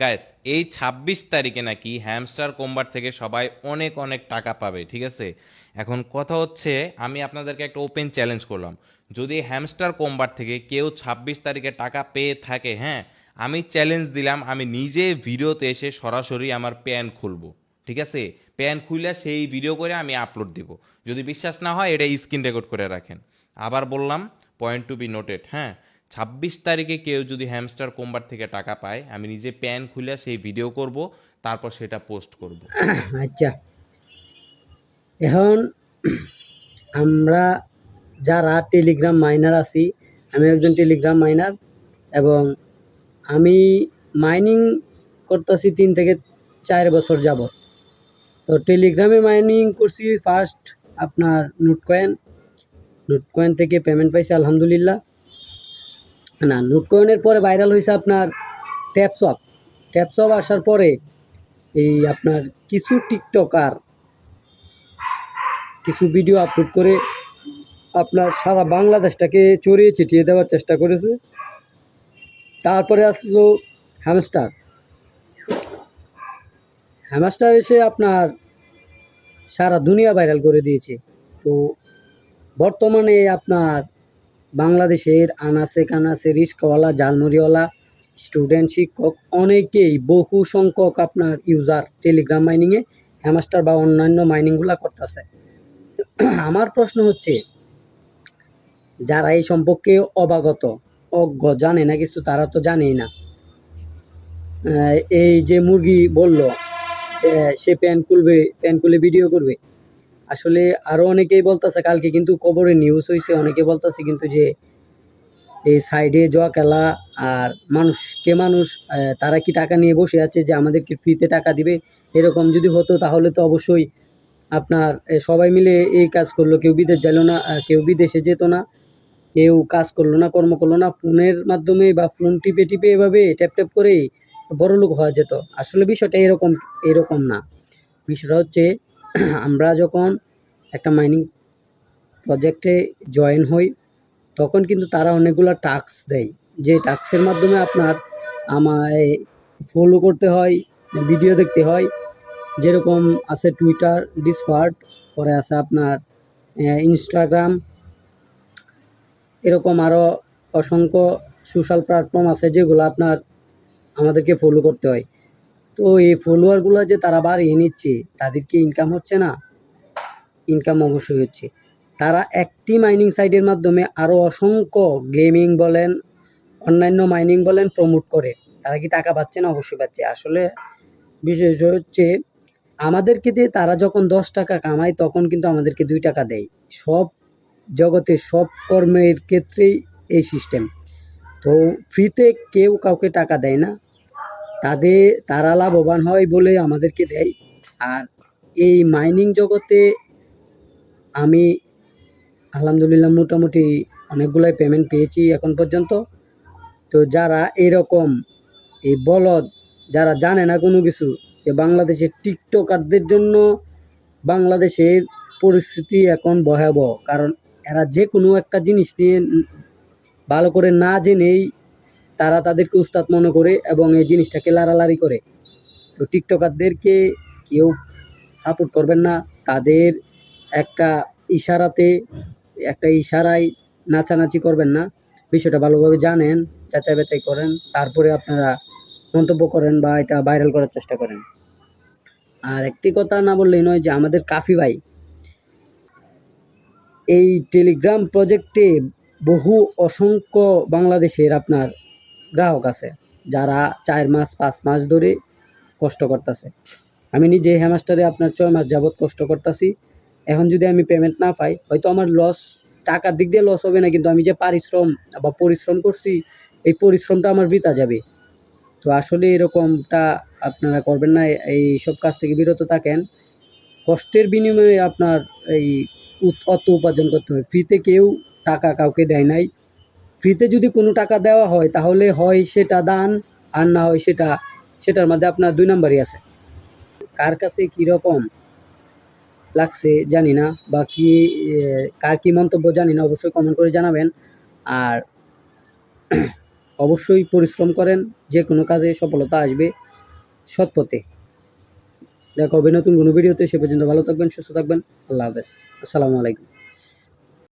Guys এই ছাব্বিশ তারিখে নাকি হ্যামস্টার কোম্বার থেকে সবাই অনেক অনেক টাকা পাবে, ঠিক আছে? এখন কথা হচ্ছে, আমি আপনাদেরকে একটা ওপেন চ্যালেঞ্জ করলাম। যদি হ্যামস্টার কোম্বার থেকে কেউ ছাব্বিশ তারিখে টাকা পেয়ে থাকে হ্যাঁ আমি চ্যালেঞ্জ দিলাম, আমি নিজে ভিডিওতে এসে সরাসরি আমার প্যান খুলবো, ঠিক আছে? প্যান খুলে সেই ভিডিও করে আমি আপলোড দিব। যদি বিশ্বাস না হয়, এটা স্ক্রিন রেকর্ড করে রাখেন। আবার বললাম পয়েন্ট টু বি নোটেড হ্যাঁ? ছাব্বিশ তারিখে কেউ যদি হ্যামস্টার কোম্বার থেকে টাকা পায়, আমি নিজে প্যান খুলে সেই ভিডিও করব, তারপর সেটা পোস্ট করব। আচ্ছা। এখন আমরা যারা টেলিগ্রাম মাইনার আছি, আমি একজন টেলিগ্রাম মাইনার এবং আমি মাইনিং করতেছি তিন থেকে চার বছর যাবত। তো টেলিগ্রামে মাইনিং করছি ফার্স্ট আপনার নোট কয়েন নোট কয়েন থেকে পেমেন্ট পাইছি, আলহামদুলিল্লাহ। না নোট কয়েনের পরে ভাইরাল হয়েছে আপনার ট্যাপসপ ট্যাপসপ আসার পরে এই আপনার কিছু টিকটকার কিছু ভিডিও আপলোড করে আপনার সারা বাংলাদেশটাকে চড়িয়ে চিটিয়ে দেওয়ার চেষ্টা করেছে। তারপরে আসলো হ্যামস্টার হ্যামস্টার এসে আপনার সারা দুনিয়া ভাইরাল করে দিয়েছে। তো বর্তমানে আপনার বাংলাদেশের আনাসে কানাসে রিস্কওয়ালা জালমুড়িওয়ালা স্টুডেন্ট শিক্ষক, অনেকেই বহু সংখ্যক আপনার ইউজার টেলিগ্রাম মাইনিংয়ে হ্যামাস্টার বা অন্যান্য মাইনিংগুলো করতেছে। আমার প্রশ্ন হচ্ছে, যারা এই সম্পর্কে অবাগত, অজ্ঞ, জানে না কিছু, তারা তো জানেই না। এই যে মুরগি বলল সে প্যান খুলবে, প্যান খুলে ভিডিও করবে। আসলে আরও অনেকেই বলতেছে কালকে কিন্তু খবরে নিউজ হয়েছে অনেকে বলতেছে কিন্তু যে এই সাইডে জোয়া খেলা আর মানুষকে মানুষ তারা কি টাকা নিয়ে বসে আছে যে আমাদেরকে ফ্রিতে টাকা দিবে? এরকম যদি হতো তাহলে তো অবশ্যই আপনার সবাই মিলে এই কাজ করল। কেউ বিদেশ গেল না কেউ বিদেশে যেত না, কেউ কাজ করল না, কর্ম করল না, ফোনের মাধ্যমে বা ফোন টিপে টিপে এভাবে ট্যাপ ট্যাপ করেই বড়লোক হওয়া যেত। আসলে বিষয়টা এরকম এরকম না। বিষয়টা হচ্ছে আমরা যখন একটা মাইনিং প্রজেক্টে জয়েন হই, তখন কিন্তু তারা অনেকগুলো টাস্ক দেয়। যে টাস্কের মাধ্যমে আপনার আমায় ফলো করতে হয় ভিডিও দেখতে হয়। যেরকম আছে টুইটার ডিসকর্ড পরে আছে আপনার ইনস্টাগ্রাম এরকম আরও অসংখ্য সোশ্যাল প্ল্যাটফর্ম আছে যেগুলো আপনার আমাদেরকে ফলো করতে হয়। তো এই ফলোয়ারগুলো যে তারা বাড়িয়ে নিচ্ছে, তাদেরকে ইনকাম হচ্ছে না। ইনকাম অবশ্যই হচ্ছে। তারা একটি মাইনিং সাইটের মাধ্যমে আরও অসংখ্য গেমিং বলেন, অন্যান্য মাইনিং বলেন প্রমোট করে। তারা কি টাকা পাচ্ছে না? অবশ্যই পাচ্ছে। আসলে বিশেষ হচ্ছে, আমাদেরকে দিয়ে তারা যখন দশ টাকা কামায়, তখন কিন্তু আমাদেরকে দুই টাকা দেয়। সব জগতে সব কর্মের ক্ষেত্রেই এই সিস্টেম তো ফ্রিতে কেউ কাউকে টাকা দেয় না। তাদের তারা লাভবান হয় বলে আমাদেরকে দেয়। আর এই মাইনিং জগতে আমি আলহামদুলিল্লাহ মোটামুটি অনেকগুলাই পেমেন্ট পেয়েছি এখন পর্যন্ত। তো যারা এরকম এই বলদ, যারা জানে না কোনো কিছু যে বাংলাদেশের টিকটকারদের জন্য বাংলাদেশের পরিস্থিতি এখন ভয়াবহ, কারণ এরা যে কোনো একটা জিনিস নিয়ে ভালো করে না জেনেই তারা তাদেরকে উস্তাদ মনে করে এবং এই জিনিসটাকে লাড়ালাড়ি করে। তো টিকটকারদেরকে কেউ সাপোর্ট করবেন না। তাদের একটা ইশারাতে, একটা ইশারায় নাচানাচি করবেন না। বিষয়টা ভালোভাবে জানেন, যাচাই বাছাই করেন, তারপরে আপনারা মন্তব্য করেন বা এটা ভাইরাল করার চেষ্টা করেন। আর একটি কথা না বললেই নয় যে আমাদের কাফি ভাই, এই টেলিগ্রাম প্রজেক্টে বহু অসংখ্য বাংলাদেশের আপনার গ্রাহক আছে, যারা চার মাস, পাঁচ মাস ধরে কষ্ট করতেছে। আমি নিজে হ্যামাস্টারে আপনার ছয় মাস যাবৎ কষ্ট করতেছি। এখন যদি আমি পেমেন্ট না পাই, হয়তো আমার লস টাকার দিক দিয়ে লস হবে না, কিন্তু আমি যে পারিশ্রম বা পরিশ্রম করছি, এই পরিশ্রমটা আমার বৃথা যাবে। তো আসলে এরকমটা আপনারা করবেন না, এই সব কাজ থেকে বিরত থাকেন। কষ্টের বিনিময়ে আপনার এই অর্থ উপার্জন করতে হয় ফ্রিতে কেউ টাকা কাউকে দেয় নাই। ফ্রিতে যদি কোনো টাকা দেওয়া হয়, তাহলে হয় সেটা দান, আর না হয় সেটা, সেটার মধ্যে আপনার দুই নম্বরই আছে। কার কাছে কীরকম লাগছে জানি না, বা কি কার কী মন্তব্য জানি না, অবশ্যই কমেন্ট করে জানাবেন। আর অবশ্যই পরিশ্রম করেন, যে কোনো কাজে সফলতা আসবে সৎ পথে। দেখা হবে নতুন কোনো ভিডিওতে, সে পর্যন্ত ভালো থাকবেন, সুস্থ থাকবেন, আল্লাহ হাফেজ। আসসালামু আলাইকুম।